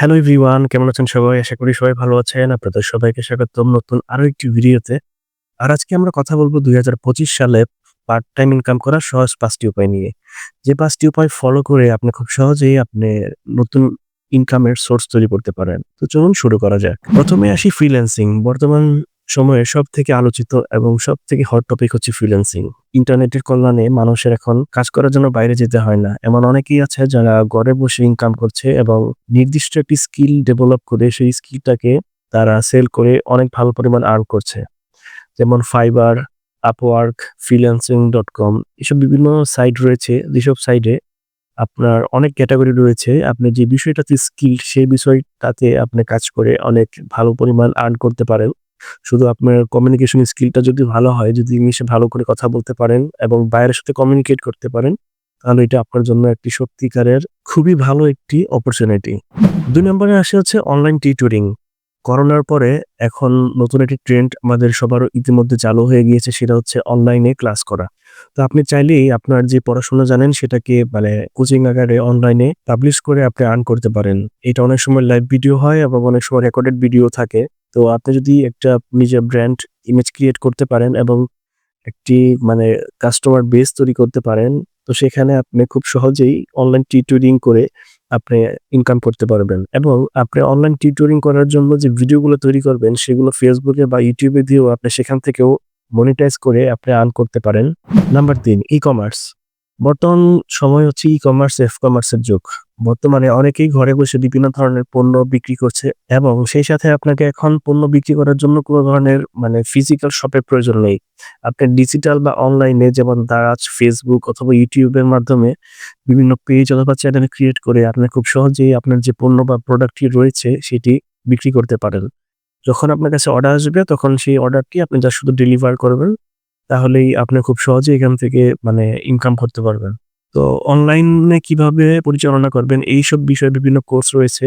Hello everyone কেমন আছেন সবাই? আশা করি সবাই ভালো আছেন। আপনাদের সবাইকে স্বাগতম নতুন আরও একটি ভিডিওতে। আর আজকে আমরা কথা বলব দুই হাজার পঁচিশ সালে পার্ট টাইম ইনকাম করার সহজ পাঁচটি উপায় নিয়ে। যে পাঁচটি উপায় ফলো করে আপনি খুব সহজেই আপনি নতুন ইনকামের সোর্স তৈরি করতে পারেন। তো চলুন শুরু করা যাক। প্রথমে আসি ফ্রিল্যান্সিং বর্তমান সময়ে সব থেকে আলোচিত এবং সব থেকে হট টপিক হচ্ছে ফ্রিল্যান্সিং ইন্টারনেটের কল্যাণে মানুষের এখন কাজ করার জন্য বাইরে যেতে হয় না। এমন অনেকেই আছে যারা ঘরে বসে ইনকাম করছে এবং নির্দিষ্ট একটি স্কিল ডেভেলপ করে সেই স্কিলটাকে তারা সেল করে অনেক ভালো পরিমাণ আর্ন করছে। যেমন Fiverr Upwork freelancing dot com এসব বিভিন্ন সাইট রয়েছে। যেসব সাইটে আপনার অনেক ক্যাটাগরি রয়েছে। আপনি যে বিষয়টাতে স্কিল সেই বিষয়টাতে আপনি কাজ করে অনেক ভালো পরিমাণ আর্ন করতে পারেন। শুধু আপনার কমিউনিকেশন স্কিলটা যদি ভালো হয়, যদি ইংলিশে ভালো করে কথা বলতে পারেন এবং বাইরের সাথে কমিউনিকেট করতে পারেন, তাহলে এটা আপনার জন্য একটি সত্যিকারের খুবই ভালো একটি অপরচুনিটি দুই নম্বরে আসে হচ্ছে অনলাইন টিউটোরিং করোনার পরে এখন নতুন একটি ট্রেন্ড আমাদের সবার ইতিমধ্যে চালু হয়ে গিয়েছে, সেটা হচ্ছে অনলাইনে ক্লাস করা। তো আপনি চাইলেই আপনার যে পড়াশোনা জানেন, সেটাকে মানে কোচিং আকারে অনলাইনে পাবলিশ করে আপনি আর্ন করতে পারেন। এটা অনেক সময় লাইভ ভিডিও হয় এবং অনেক সময় রেকর্ডেড ভিডিও থাকে। তো আপনি যদি একটা নিজের ব্র্যান্ড ইমেজ ক্রিয়েট করতে পারেন এবং একটি মানে কাস্টমার বেস তৈরি করতে পারেন, তো সেখানে আপনি খুব সহজেই অনলাইন টিউটোরিং করে আপনি ইনকাম করতে পারবেন। এবং আপনি অনলাইন টিউটোরিং করার জন্য যে ভিডিওগুলো তৈরি করবেন, সেগুলো ফেসবুকে বা ইউটিউবে দিয়েও আপনি সেখান থেকেও মনিটাইজ করে আপনি আর্ন করতে পারেন। নাম্বার তিন ই কমার্স বর্তমান সময় হচ্ছে ই কমার্স এফ কমার্সের যুগ। বর্তমানে অনেকেই ঘরে বসে বিভিন্ন ধরনের পণ্য বিক্রি করছে এবং সেই সাথে আপনাকে এখন পণ্য বিক্রি করার জন্য কোনো ধরনের মানে ফিজিক্যাল শপের প্রয়োজন নেই। আপনি ডিজিটাল বা অনলাইনে যেমন দারাজ ফেসবুক অথবা ইউটিউবের মাধ্যমে বিভিন্ন পেজ অথবা চ্যানেল ক্রিয়েট করে আপনি খুব সহজেই আপনার যে পণ্য বা প্রোডাক্টটি রয়েছে সেটি বিক্রি করতে পারেন। যখন আপনার কাছে অর্ডার আসবে তখন সেই অর্ডারটি আপনি যা শুধু ডেলিভার করবেন। তাহলেই আপনি খুব সহজে এখান থেকে মানে ইনকাম করতে পারবেন। তো অনলাইনে কীভাবে পরিচালনা করবেন, এইসব বিষয়ে বিভিন্ন কোর্স রয়েছে।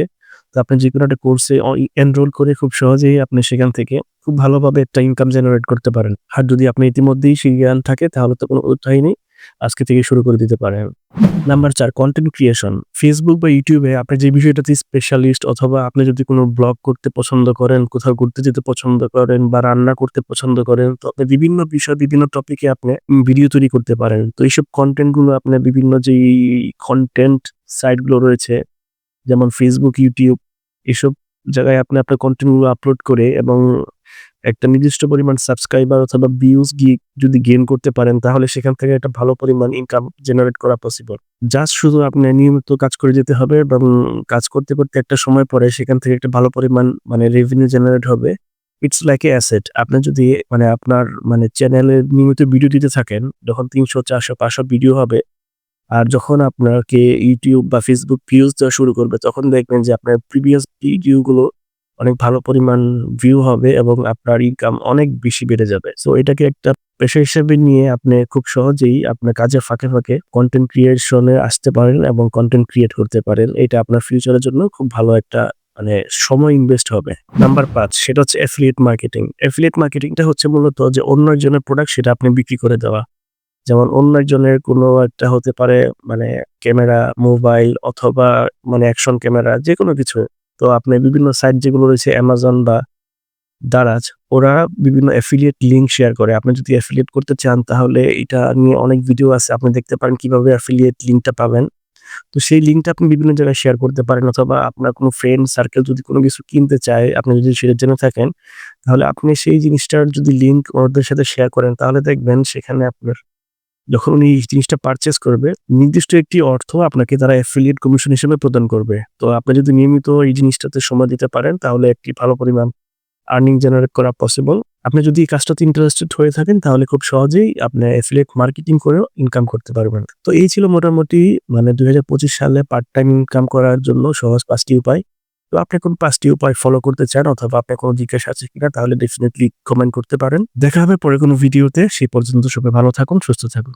তো আপনি যে কোনো একটা কোর্সে এনরোল করে খুব সহজেই আপনি সেখান থেকে খুব ভালোভাবে একটা ইনকাম জেনারেট করতে পারেন। আর যদি আপনি ইতিমধ্যেই সেই জ্ঞান থাকে, তাহলে তো কোনো উৎসাহী নেই। আজকে থেকে শুরু করে দিতে পারেন নাম্বার চার কন্টেন্ট ক্রিয়েশন ফেসবুক বা ইউটিউবে আপনি যে বিষয়টাতে স্পেশালিস্ট অথবা আপনি যদি কোনো ব্লগ করতে পছন্দ করেন, কোথাও ঘুরতে যেতে পছন্দ করেন বা রান্না করতে পছন্দ করেন, তো আপনি বিভিন্ন বিষয়, বিভিন্ন টপিকে আপনি ভিডিও তৈরি করতে পারেন। তো এইসব কন্টেন্টগুলো আপনার বিভিন্ন যে কন্টেন্ট সাইটগুলো রয়েছে, যেমন ফেসবুক ইউটিউব এসব জায়গায় আপনি আপনার কন্টেন্টগুলো আপলোড করে এবং একটা নির্দিষ্ট পরিমাণ সাবস্ক্রাইবার অথবা ভিউজ গিয়ে যদি গেইন করতে পারেন, তাহলে সেখান থেকে একটা ভালো পরিমাণ ইনকাম জেনারেট করা পসিবল জাস্ট শুধু আপনি নিয়মিত কাজ করে যেতে হবে এবং কাজ করতে করতে একটা সময় পরে সেখান থেকে একটা ভালো পরিমাণ মানে রেভিনিউ জেনারেট হবে। ইটস লাইক এ অ্যাসেট আপনি যদি মানে আপনার মানে চ্যানেলে নিয়মিত ভিডিও দিতে থাকেন, যখন তিনশো, চারশো, পাঁচশো ভিডিও হবে, আর যখন আপনাকে ইউটিউব বা ফেসবুক ভিউজ দেওয়া শুরু করবে, তখন দেখবেন যে আপনার প্রিভিয়াস ভিডিওগুলো অনেক ভালো পরিমাণ ভিউ হবে এবং আপনার ইনকাম অনেক বেশি বেড়ে যাবে। সো এটাকে একটা পেশা হিসেবে নিয়ে আপনি খুব সহজেই আপনার কাজের ফাঁকে ফাঁকে কন্টেন্ট ক্রিয়েশনে আসতে পারেন এবং কন্টেন্ট ক্রিয়েট করতে পারেন। এটা আপনার ফিউচারের জন্য খুব ভালো একটা মানে সময় ইনভেস্ট হবে। নাম্বার পাঁচ, সেটা হচ্ছে অ্যাফিলিয়েট মার্কেটিং অ্যাফিলিয়েট মার্কেটিংটা হচ্ছে মূলত যে অন্য একজনের প্রোডাক্ট সেটা আপনি বিক্রি করে দেওয়া। যেমন অন্য একজনের কোনো একটা হতে পারে মানে ক্যামেরা মোবাইল অথবা মানে অ্যাকশন ক্যামেরা যে কোনো কিছু। তো আপনি বিভিন্ন সাইট যেগুলো রয়েছে অ্যামাজন বা দারাজ ওরা বিভিন্ন অ্যাফিলিয়েট লিঙ্ক শেয়ার করে। আপনি যদি অ্যাফিলিয়েট করতে চান, তাহলে এটা নিয়ে অনেক ভিডিও আছে। আপনি দেখতে পারেন কীভাবে অ্যাফিলিয়েট লিঙ্কটা পাবেন। তো সেই লিঙ্কটা আপনি বিভিন্ন জায়গায় শেয়ার করতে পারেন অথবা আপনার কোনো ফ্রেন্ড সার্কেল যদি কোনো কিছু কিনতে চায়, আপনি যদি সেটা জেনে থাকেন, তাহলে আপনি সেই জিনিসটার যদি লিঙ্ক ওদের সাথে শেয়ার করেন, তাহলে দেখবেন সেখানে আপনার যখন উনি এই জিনিসটা পারচেস করবে, নির্দিষ্ট একটি অর্থ আপনাকে তারা অ্যাফিলিয়েট কমিশন হিসেবে প্রদান করবে। তো আপনি যদি নিয়মিত এই জিনিসটাতে সময় দিতে পারেন, তাহলে একটি ভালো পরিমাণ আর্নিং জেনারেট করা পসিবল আপনি যদি এই কাজটাতে ইন্টারেস্টেড হয়ে থাকেন, তাহলে খুব সহজেই আপনি অ্যাফিলিয়েট মার্কেটিং করেও ইনকাম করতে পারবেন। তো এই ছিল মোটামুটি মানে দুই হাজার পঁচিশ সালে পার্ট টাইম ইনকাম করার জন্য সহজ পাঁচটি উপায়। তো আপনি কোন পাঁচটি উপায় ফলো করতে চান অথবা আপনার কোনো জিজ্ঞাসা আছে কিনা, তাহলে ডেফিনেটলি কমেন্ট করতে পারেন। দেখা হবে পরে কোনো ভিডিওতে সেই পর্যন্ত সবাই ভালো থাকুন, সুস্থ থাকুন।